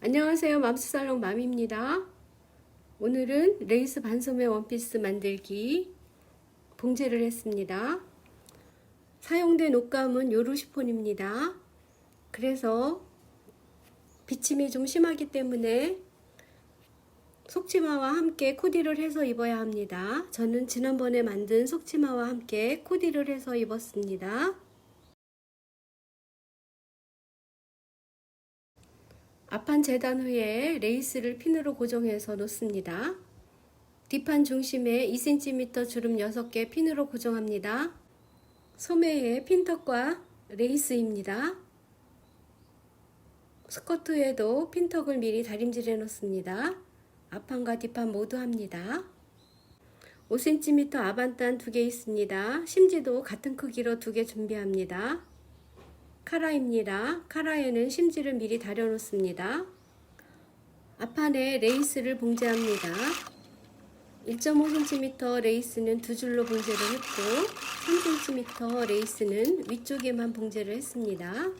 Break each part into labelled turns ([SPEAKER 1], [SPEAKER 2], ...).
[SPEAKER 1] 안녕하세요. 맘스살롱 맘입니다. 오늘은 레이스 반소매 원피스 만들기 봉제를 했습니다. 사용된 옷감은 요루시폰입니다. 그래서 비침이 좀 심하기 때문에 속치마와 함께 코디를 해서 입어야 합니다. 저는 지난번에 만든 속치마와 함께 코디를 해서 입었습니다. 앞판 재단 후에 레이스를 핀으로 고정해서 놓습니다. 뒷판 중심에 2cm 주름 6개 핀으로 고정합니다. 소매에 핀턱과 레이스입니다. 스커트에도 핀턱을 미리 다림질해 놓습니다. 앞판과 뒷판 모두 합니다. 5cm 아반단 두개 있습니다. 심지도 같은 크기로 두개 준비합니다. 카라입니다. 카라에는 심지를 미리 다려 놓습니다. 앞판에 레이스를 봉제합니다. 1.5cm 레이스는 두 줄로 봉제를 했고 3cm 레이스는 위쪽에만 봉제를 했습니다.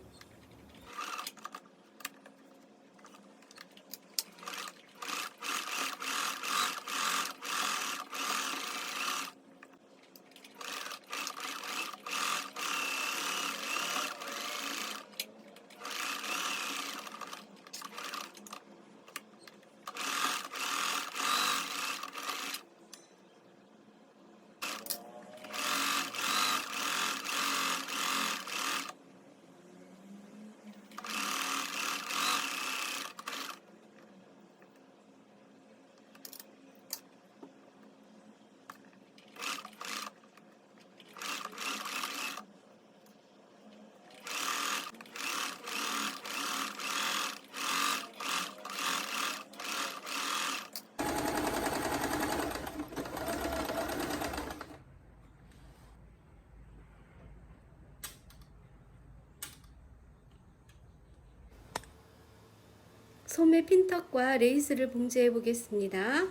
[SPEAKER 1] 소매 핀턱과 레이스를 봉제해 보겠습니다.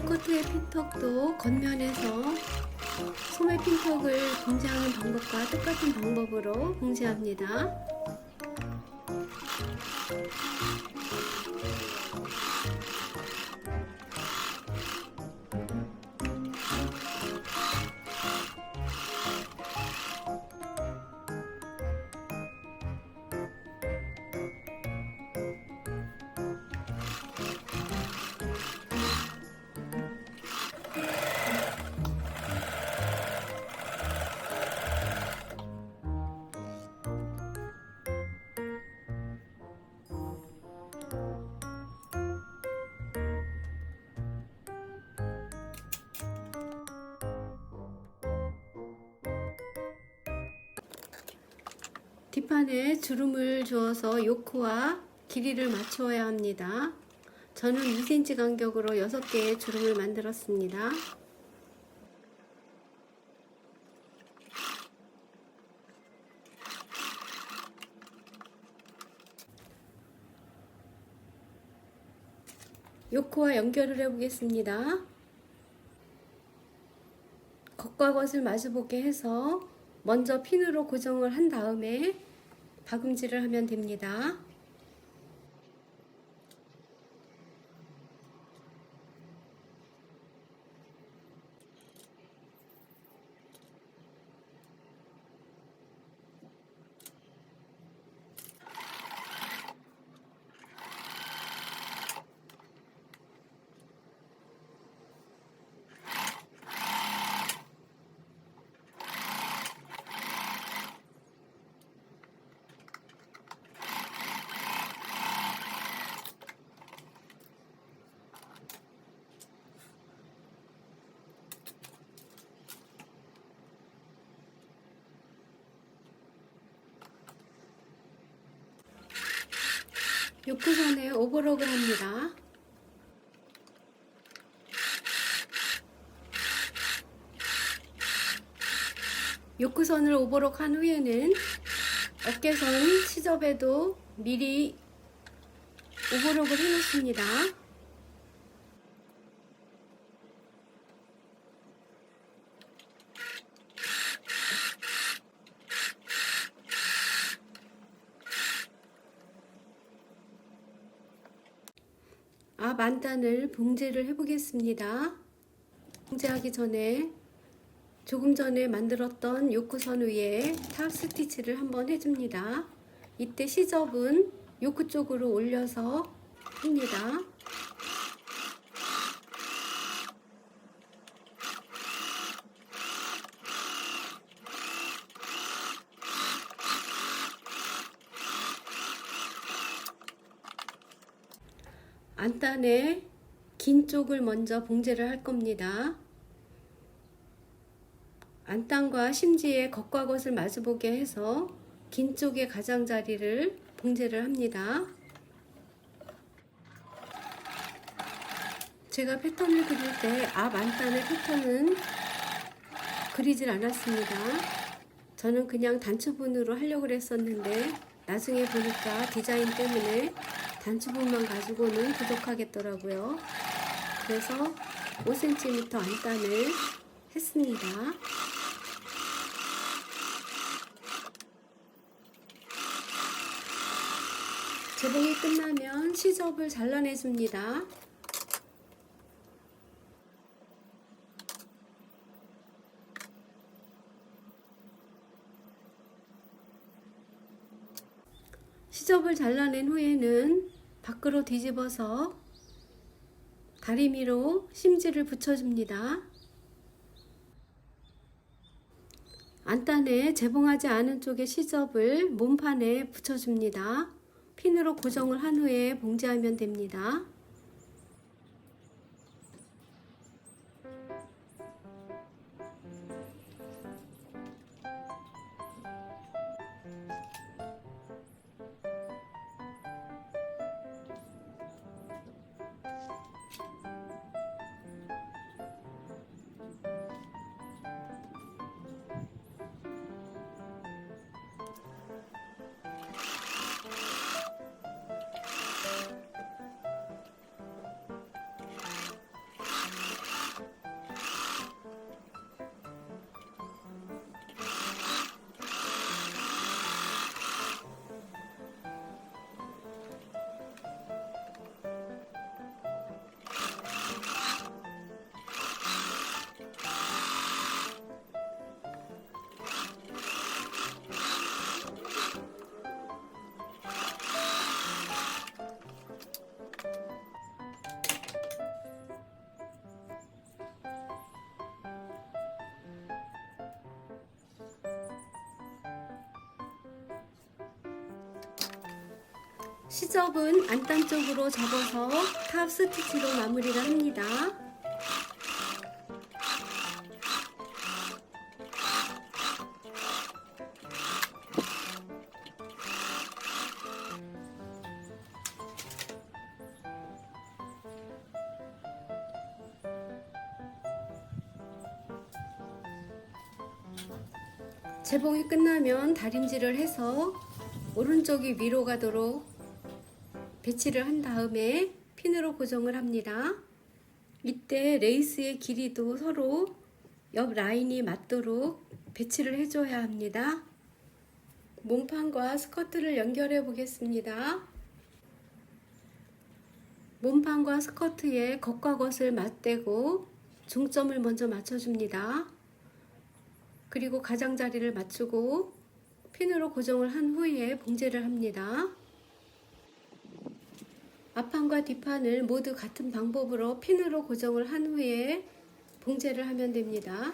[SPEAKER 1] 스커트의 핀턱도 겉면에서 소매 핀턱을 봉제하는 방법과 똑같은 방법으로 봉제합니다. 주어서 요크와 길이를 맞추어야 합니다. 저는 2cm 간격으로 6개의 주름을 만들었습니다. 요크와 연결을 해보겠습니다. 겉과 겉을 마주보게 해서 먼저 핀으로 고정을 한 다음에 박음질을 하면 됩니다. 요크선에 오버록을 합니다. 요크선을 오버록 한 후에는 어깨선 시접에도 미리 오버록을 해놓습니다. 앞 안단을 봉제를 해보겠습니다. 봉제하기 전에 조금 전에 만들었던 요크선 위에 탑 스티치를 한번 해줍니다. 이때 시접은 요크 쪽으로 올려서 합니다. 안단의 긴 쪽을 먼저 봉제를 할 겁니다. 안단과 심지의 겉과 겉을 마주보게 해서 긴 쪽의 가장자리를 봉제를 합니다. 제가 패턴을 그릴 때 앞 안단의 패턴은 그리질 않았습니다. 저는 그냥 단추분으로 하려고 했었는데 나중에 보니까 디자인 때문에 단추분만 가지고는 부족하겠더라고요. 그래서 5cm 안단을 했습니다. 재봉이 끝나면 시접을 잘라내 줍니다. 시접을 잘라낸 후에는 밖으로 뒤집어서 다리미로 심지를 붙여줍니다. 안단에 재봉하지 않은 쪽의 시접을 몸판에 붙여줍니다. 핀으로 고정을 한 후에 봉제하면 됩니다. 시접은 안단 쪽으로 접어서 탑 스티치로 마무리를 합니다. 재봉이 끝나면 다림질을 해서 오른쪽이 위로 가도록 배치를 한 다음에 핀으로 고정을 합니다. 이때 레이스의 길이도 서로 옆 라인이 맞도록 배치를 해줘야 합니다. 몸판과 스커트를 연결해 보겠습니다. 몸판과 스커트의 겉과 겉을 맞대고 중점을 먼저 맞춰줍니다. 그리고 가장자리를 맞추고 핀으로 고정을 한 후에 봉제를 합니다. 앞판과 뒷판을 모두 같은 방법으로 핀으로 고정을 한 후에 봉제를 하면 됩니다.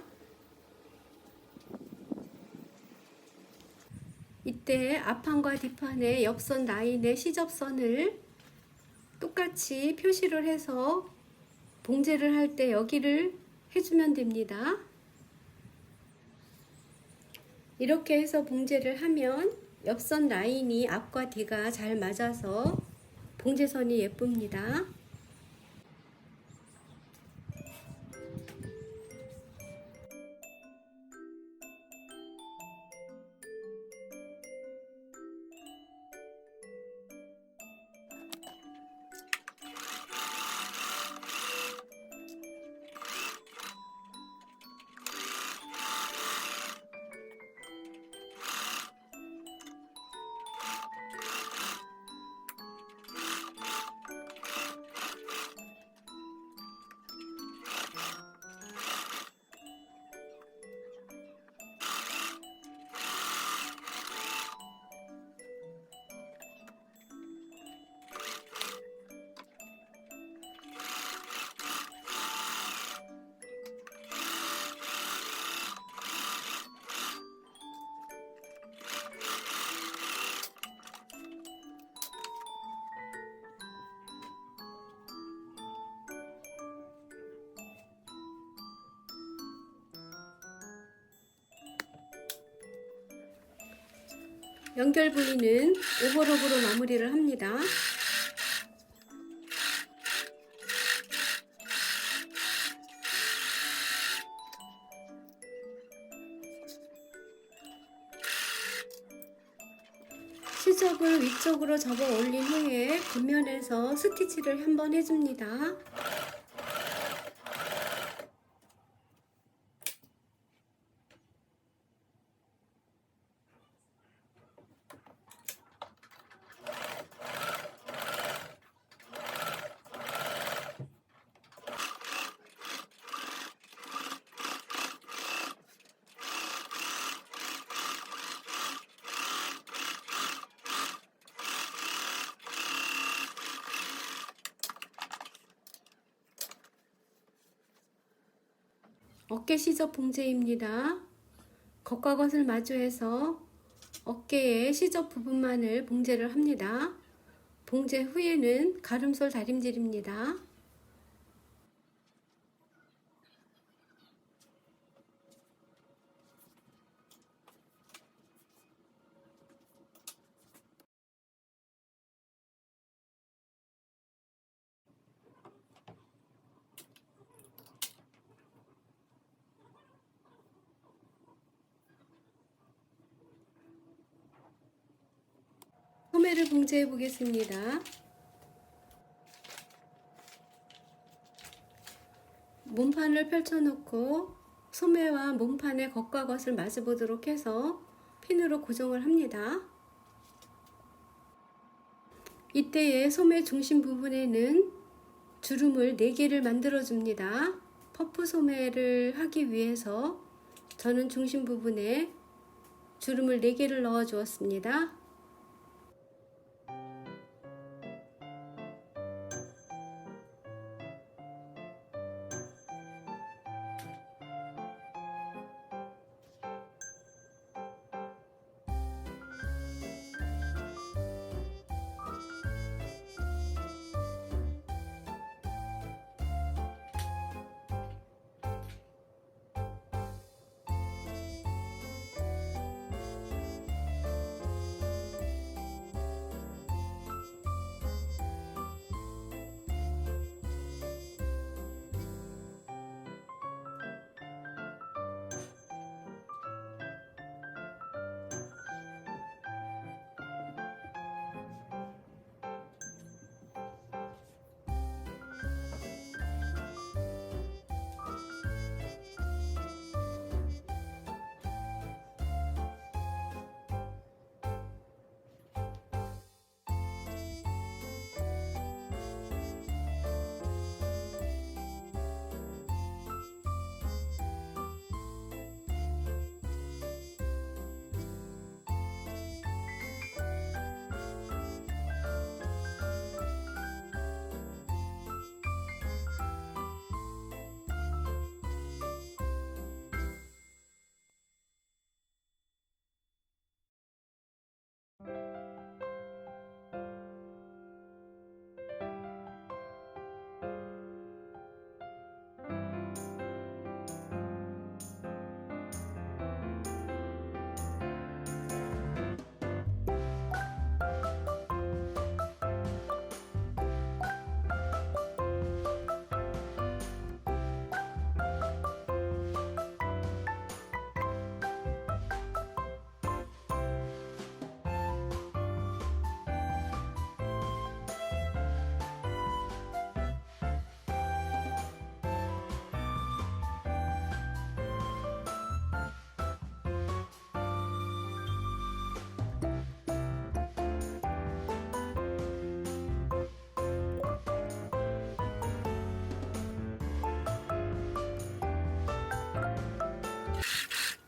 [SPEAKER 1] 이때 앞판과 뒷판의 옆선 라인의 시접선을 똑같이 표시를 해서 봉제를 할 때 여기를 해주면 됩니다. 이렇게 해서 봉제를 하면 옆선 라인이 앞과 뒤가 잘 맞아서 봉제선이 예쁩니다. 연결 부위는 오버록으로 마무리를 합니다. 시접을 위쪽으로 접어 올린 후에 겉면에서 스티치를 한번 해줍니다. 어깨 시접 봉제입니다. 겉과 겉을 마주해서 어깨의 시접 부분만을 봉제를 합니다. 봉제 후에는 가름솔 다림질입니다. 봉제해 보겠습니다. 몸판을 펼쳐놓고 소매와 몸판의 겉과 겉을 마주 보도록 해서 핀으로 고정을 합니다. 이때에 소매 중심 부분에는 주름을 4개를 만들어 줍니다. 퍼프 소매를 하기 위해서 저는 중심 부분에 주름을 4개를 넣어 주었습니다.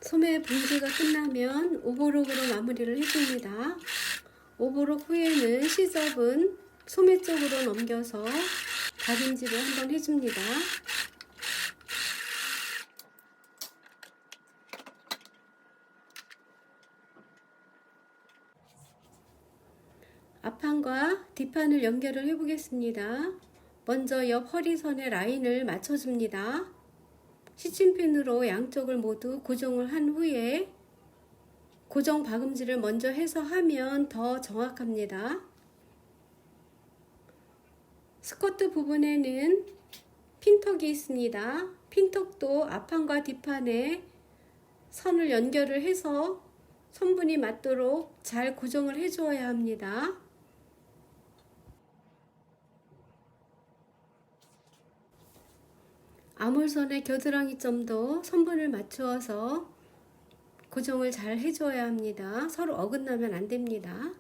[SPEAKER 1] 소매 봉지가 끝나면 오버록으로 마무리를 해줍니다. 오버록 후에는 시접은 소매 쪽으로 넘겨서 다림질을 한번 해줍니다. 앞판과 뒷판을 연결을 해 보겠습니다. 먼저 옆 허리선에 라인을 맞춰줍니다. 시침핀으로 양쪽을 모두 고정을 한 후에 고정 박음질을 먼저 해서 하면 더 정확합니다. 스커트 부분에는 핀턱이 있습니다. 핀턱도 앞판과 뒷판에 선을 연결을 해서 선분이 맞도록 잘 고정을 해 주어야 합니다. 아몰선의 겨드랑이 점도 선분을 맞추어서 고정을 잘 해줘야 합니다. 서로 어긋나면 안 됩니다.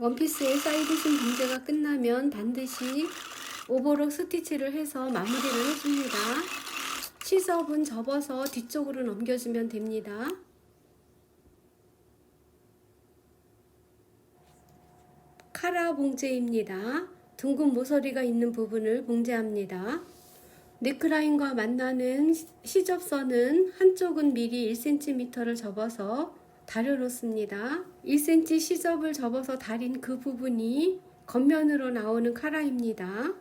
[SPEAKER 1] 원피스의 사이드신 봉제가 끝나면 반드시 오버록 스티치를 해서 마무리를 해줍니다. 시접은 접어서 뒤쪽으로 넘겨주면 됩니다. 카라 봉제입니다. 둥근 모서리가 있는 부분을 봉제합니다. 네크라인과 만나는 시접선은 한쪽은 미리 1cm를 접어서 다려 놓습니다. 1cm 시접을 접어서 다린 그 부분이 겉면으로 나오는 카라입니다.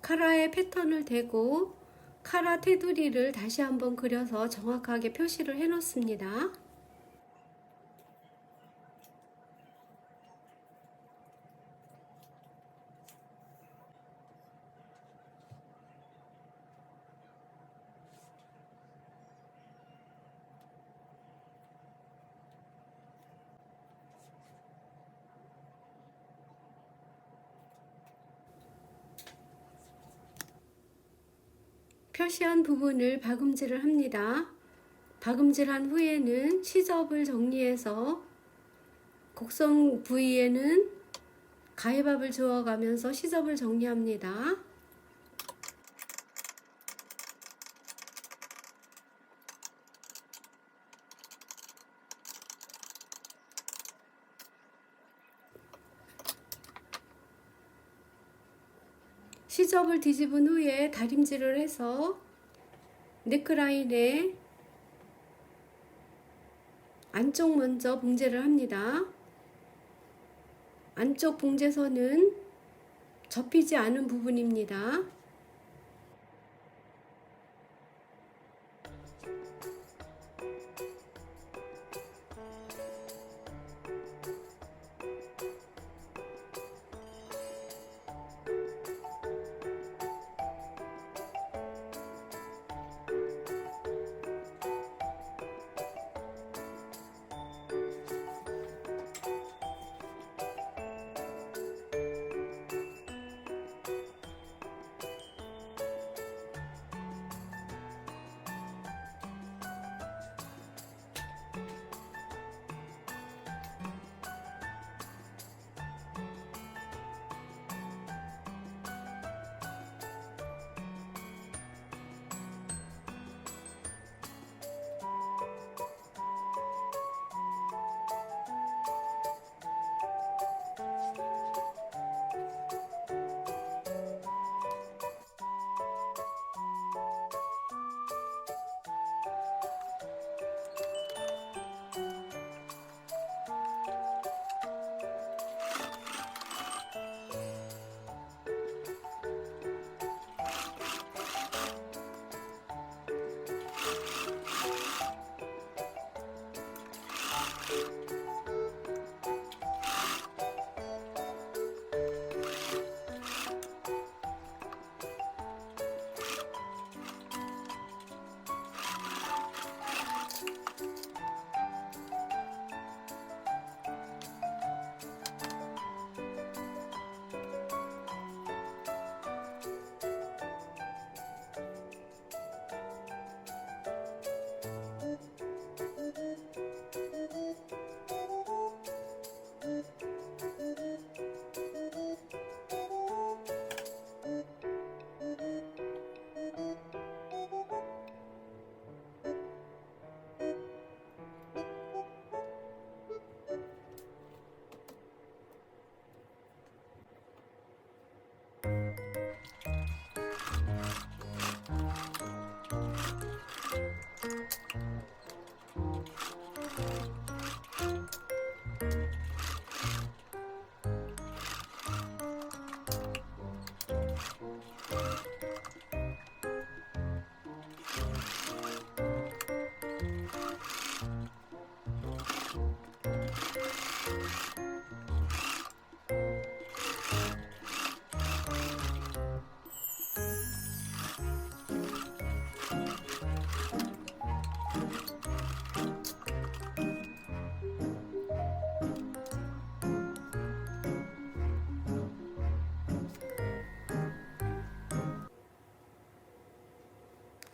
[SPEAKER 1] 카라에 패턴을 대고 카라 테두리를 다시 한번 그려서 정확하게 표시를 해 놓습니다. 표시한 부분을 박음질을 합니다. 박음질한 후에는 시접을 정리해서 곡선 부위에는 가위밥을 주어가면서 시접을 정리합니다. 시접을 뒤집은 후에 다림질을 해서 네크라인에 안쪽 먼저 봉제를 합니다. 안쪽 봉제선은 접히지 않은 부분입니다.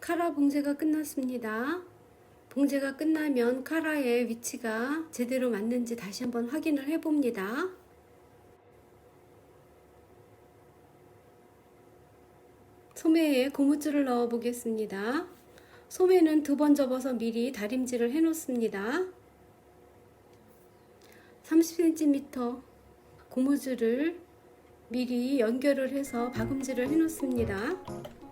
[SPEAKER 1] 카라 봉제가 끝났습니다. 봉제가 끝나면 카라의 위치가 제대로 맞는지 다시 한번 확인을 해 봅니다. 소매에 고무줄을 넣어 보겠습니다. 소매는 두 번 접어서 미리 다림질을 해 놓습니다. 30cm 고무줄을 미리 연결을 해서 박음질을 해 놓습니다.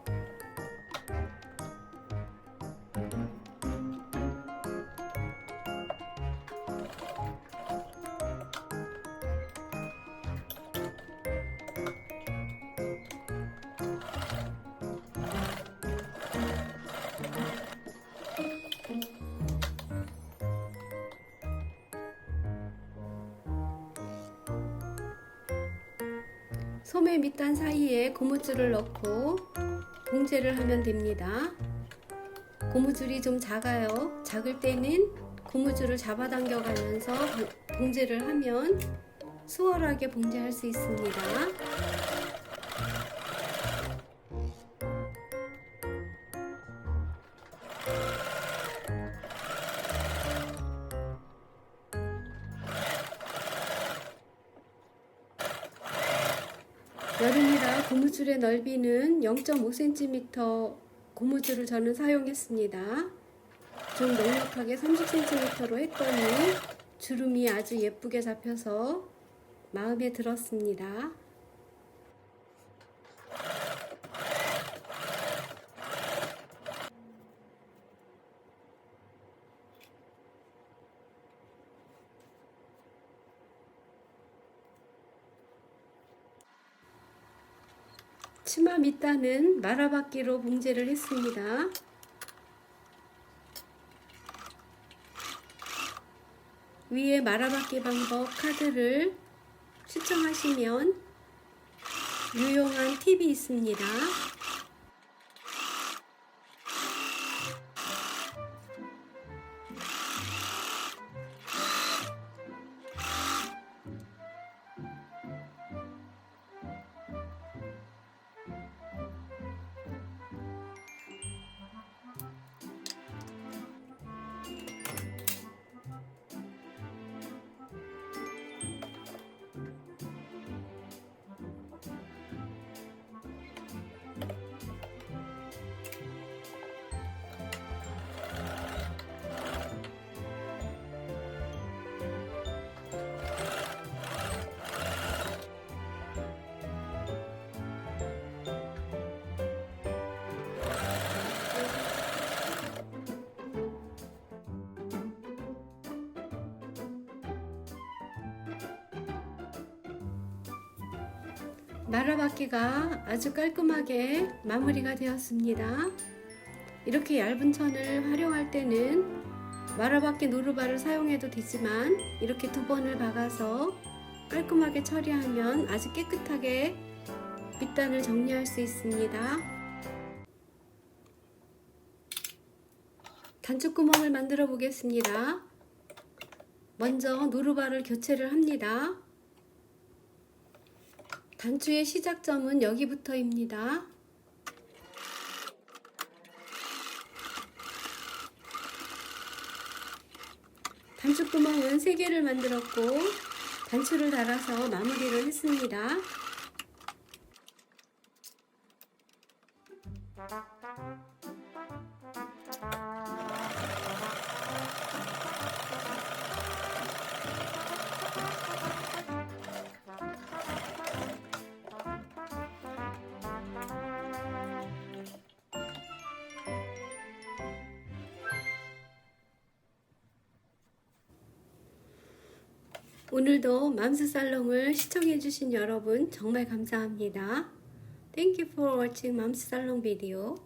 [SPEAKER 1] 밑단 사이에 고무줄을 넣고 봉제를 하면 됩니다. 고무줄이 좀 작아요. 작을 때는 고무줄을 잡아당겨 가면서 봉제를 하면 수월하게 봉제할 수 있습니다. 고무줄의 넓이는 0.5cm 고무줄을 저는 사용했습니다. 좀 넉넉하게 30cm로 했더니 주름이 아주 예쁘게 잡혀서 마음에 들었습니다. 치마 밑단은 말아받기로 봉제를 했습니다. 위에 말아받기 방법 카드를 시청하시면 유용한 팁이 있습니다. 말아받기가 아주 깔끔하게 마무리가 되었습니다. 이렇게 얇은 천을 활용할 때는 말아받기 노루발을 사용해도 되지만 이렇게 두 번을 박아서 깔끔하게 처리하면 아주 깨끗하게 밑단을 정리할 수 있습니다. 단축 구멍을 만들어 보겠습니다. 먼저 노루발을 교체를 합니다. 단추의 시작점은 여기부터입니다. 단추 구멍은 3개를 만들었고 단추를 달아서 마무리를 했습니다. 오늘도 맘스살롱을 시청해주신 여러분 정말 감사합니다. Thank you for watching 맘스살롱 video.